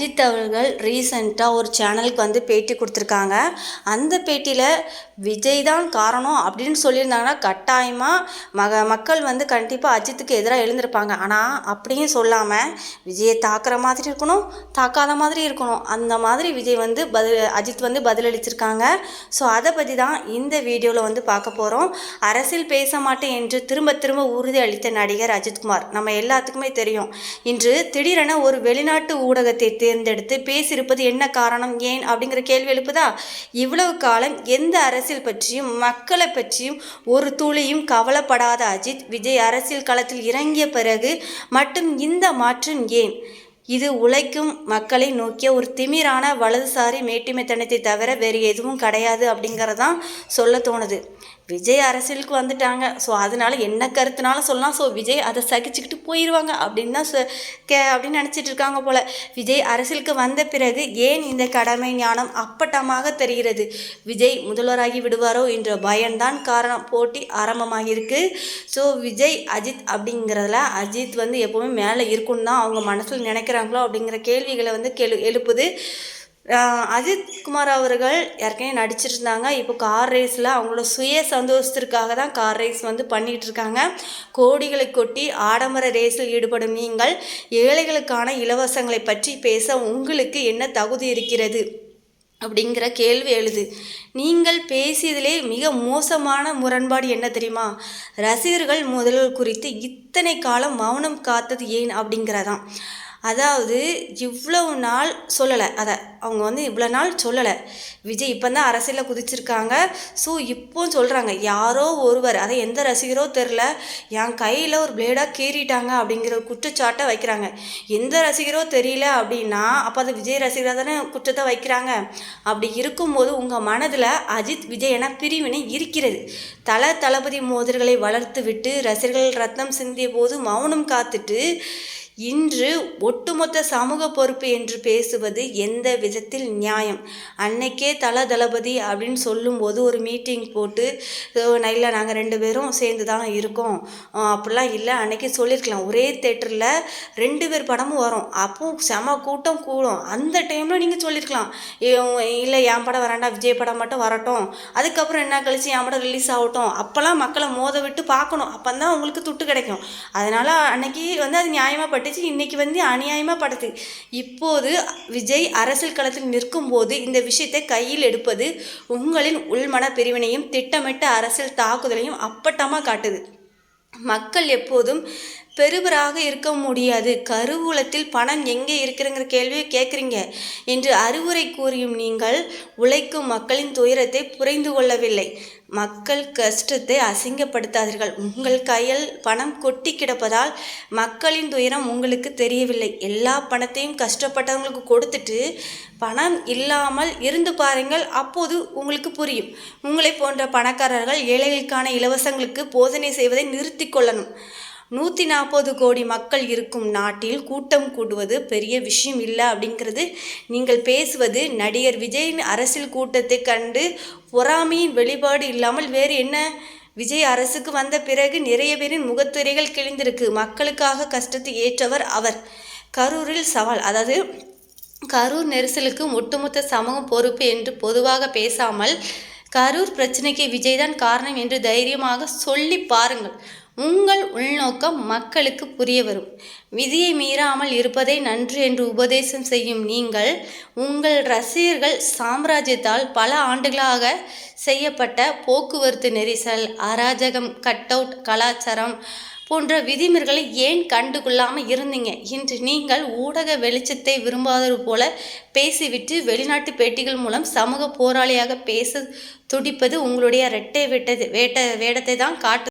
அஜித் அவர்கள் ரீசெண்டாக ஒரு சேனலுக்கு வந்து பேட்டி கொடுத்துருக்காங்க. அந்த பேட்டியில் விஜய் தான் காரணம் அப்படின்னு சொல்லியிருந்தாங்கன்னா கட்டாயமாக மக மக்கள் வந்து கண்டிப்பாக அஜித்துக்கு எதிராக எழுந்திருப்பாங்க. ஆனால் அப்படியும் சொல்லாமல் விஜயை தாக்குற மாதிரி இருக்கணும் தாக்காத மாதிரி இருக்கணும். அந்த மாதிரி விஜய் வந்து பதில் அஜித் வந்து பதிலளிச்சிருக்காங்க. ஸோ அதை பற்றி தான் இந்த வீடியோவில் வந்து பார்க்க போகிறோம் அரசியல் பேச மாட்டேன் என்று திரும்ப திரும்ப உறுதி அளித்த நடிகர் அஜித்குமார். நம்ம எல்லாத்துக்குமே தெரியும். இன்று திடீரென ஒரு வெளிநாட்டு ஊடகத்தை தேர்ந்தெடுத்து பேசியிருப்பது என்ன காரணம் ஏன் அப்படிங்கிற கேள்வி எழுப்புதா? இவ்வளவு காலம் எந்த அரசியல் பற்றியும் மக்களை பற்றியும் ஒரு துளியும் கவலைப்படாத அஜித் விஜய் அரசியல் களத்தில் இறங்கிய பிறகு மட்டும் இந்த மாற்றம் ஏன்? இது உழைக்கும் மக்களை நோக்கிய ஒரு திமிரான வலதுசாரி மேட்டிமைத்தனத்தை தவிர வேறு எதுவும் கிடையாது அப்படிங்கிறதான் சொல்ல தோணுது. விஜய் அரசியலுக்கு வந்துட்டாங்க. ஸோ அதனால என்ன கருத்துனாலும் சொல்லலாம். ஸோ விஜய் அதை சகிச்சுக்கிட்டு போயிடுவாங்க அப்படின்னு தான் கே அப்படின்னு நினச்சிட்டு இருக்காங்க போல். விஜய் அரசியலுக்கு வந்த பிறகு ஏன் இந்த கடமை ஞானம் அப்பட்டமாக தெரிகிறது? விஜய் முதல்வராகி விடுவாரோ என்ற பயம்தான் காரணம். போட்டி ஆரம்பமாகியிருக்கு. ஸோ விஜய் அஜித் அப்படிங்கிறதுல அஜித் வந்து எப்போவுமே மேலே இருக்குன்னு தான் அவங்க மனசில் செய்கிறாங்களோ அப்படிங்கிற கேள்விகளை வந்து கெழு எழுப்புது. அஜித் குமார் அவர்கள் ஏற்கனவே நடிச்சிருந்தாங்க. இப்போ கார் ரேஸில் அவங்களோட சுய சந்தோஷத்திற்காக தான் கார் ரேஸ் வந்து பண்ணிகிட்ருக்காங்க இருக்காங்க. கோடிகளை கொட்டி ஆடம்பர ரேஸில் ஈடுபடும் நீங்கள் ஏழைகளுக்கான இலவசங்களை பற்றி பேச உங்களுக்கு என்ன தகுதி இருக்கிறது? அப்படிங்கிற கேள்வி எழுது. நீங்கள் பேசியதிலே மிக மோசமான முரண்பாடு என்ன தெரியுமா? ரசிகர்கள் முதல்வர் குறித்து இத்தனை காலம் மௌனம் காத்தது ஏன் அப்படிங்கிறதான் அதாவது இவ்வளவு நாள் சொல்லலை. அதை அவங்க வந்து இவ்வளோ நாள் சொல்லலை. விஜய் இப்போ தான் அரசியலில் குதிச்சிருக்காங்க. ஸோ இப்போ சொல்கிறாங்க யாரோ ஒருவர் அதை எந்த ரசிகரோ தெரில என் கையில் ஒரு பிளேடாக கீறிட்டாங்க அப்படிங்கிற ஒரு குற்றச்சாட்டை வைக்கிறாங்க. எந்த ரசிகரோ தெரியல அப்படின்னா அப்போ அது விஜய் ரசிகராக தானே குற்றத்தை வைக்கிறாங்க. அப்படி இருக்கும்போது உங்கள் மனதில் அஜித் விஜய் என பிரிவினை இருக்கிறது. தல தளபதி மோதல்களை வளர்த்து விட்டு ரசிகர்கள் ரத்தம் சிந்திய போது மௌனம் காத்துட்டு இன்று ஒட்டுமொத்த சமூக பொறுப்பு என்று பேசுவது எந்த விதத்தில் நியாயம்? அன்னைக்கே தல தளபதி அப்படின்னு சொல்லும்போது ஒரு மீட்டிங் போட்டு நைல நாங்கள் ரெண்டு பேரும் சேர்ந்து தான் இருக்கோம். அப்படிலாம் இல்லை. அன்னைக்கு சொல்லியிருக்கலாம். ஒரே தேட்டரில் ரெண்டு பேர் படமும் வரும். அப்போ செம கூட்டம் கூடும். அந்த டைமில் நீங்கள் சொல்லியிருக்கலாம். இல்லை என் படம் வராண்டா விஜய் படம் மட்டும் வரட்டும். அதுக்கப்புறம் என்ன கழிச்சு என் படம் ரிலீஸ் ஆகட்டும். அப்போல்லாம் மக்களை மோத விட்டு பார்க்கணும். அப்போ தான் உங்களுக்கு துட்டு கிடைக்கும். அதனால் அன்னைக்கு வந்து அது நியாயமாக பட்டு பட்டுச்சு இன்னைக்கு வந்து அநியாயமாக படுது. இப்போது விஜய் அரசியல் களத்தில் நிற்கும்போது இந்த விஷயத்தை கையில் எடுப்பது உங்களின் உள்மன பிரிவினையும் திட்டமிட்ட அரசியல் தாக்குதலையும் அப்பட்டமாக காட்டுது. மக்கள் எப்போதும் பெருவராக இருக்க முடியாது. கருவூலத்தில் பணம் எங்கே இருக்கிறங்கிற கேள்வியை கேட்குறீங்க என்று அறிவுரை கூறியும் நீங்கள் உழைக்கும் மக்களின் துயரத்தை புரிந்து கொள்ளவில்லை. மக்கள் கஷ்டத்தை அசிங்கப்படுத்தாதீர்கள். உங்கள் கையில் பணம் கொட்டி கிடப்பதால் மக்களின் துயரம் உங்களுக்கு தெரியவில்லை. எல்லா பணத்தையும் கஷ்டப்பட்டவங்களுக்கு கொடுத்துட்டு பணம் இல்லாமல் இருந்து பாருங்கள் அப்போது உங்களுக்கு புரியும். உங்களை போன்ற பணக்காரர்கள் ஏழைகளுக்கான இலவசங்களுக்கு போதனை செய்வதை நிறுத்தி கொள்ளணும். நூற்றி நாற்பது கோடி மக்கள் இருக்கும் நாட்டில் கூட்டம் கூடுவது பெரிய விஷயம் இல்லை அப்படிங்கிறது நீங்கள் பேசுவது. நடிகர் விஜயின் அரசியல் கூட்டத்தை கண்டு பொறாமையின் வெளிப்பாடு இல்லாமல் வேறு என்ன? விஜய் அரசுக்கு வந்த பிறகு நிறைய பேரின் முகத்துறைகள் கிழிந்திருக்கு. மக்களுக்காக கஷ்டத்தை ஏற்றவர் அவர். கரூரில் சவால். அதாவது கரூர் நெரிசலுக்கு ஒட்டுமொத்த சமூகம் பொறுப்பு என்று பொதுவாக பேசாமல் கரூர் பிரச்சனைக்கு விஜய் தான் காரணம் என்று தைரியமாக சொல்லி பாருங்கள். உங்கள் உள்நோக்கம் மக்களுக்கு புரிய வரும். விதியை மீறாமல் இருப்பதை நன்று என்று உபதேசம் செய்யும் நீங்கள் உங்கள் ரசிகர்கள் சாம்ராஜ்யத்தால் பல ஆண்டுகளாக செய்யப்பட்ட போக்குவரத்து நெரிசல் அராஜகம் கட் அவுட் கலாச்சாரம் போன்ற விதிமுறைகளை ஏன் கண்டுகொள்ளாமல் இருந்தீங்க? இன்று நீங்கள் ஊடக வெளிச்சத்தை விரும்பாதது போல பேசிவிட்டு வெளிநாட்டு பேட்டிகள் மூலம் சமூக போராளியாக பேச துடிப்பது உங்களுடைய இரட்டை வெட்டது வேட்ட வேடத்தை தான் காட்டு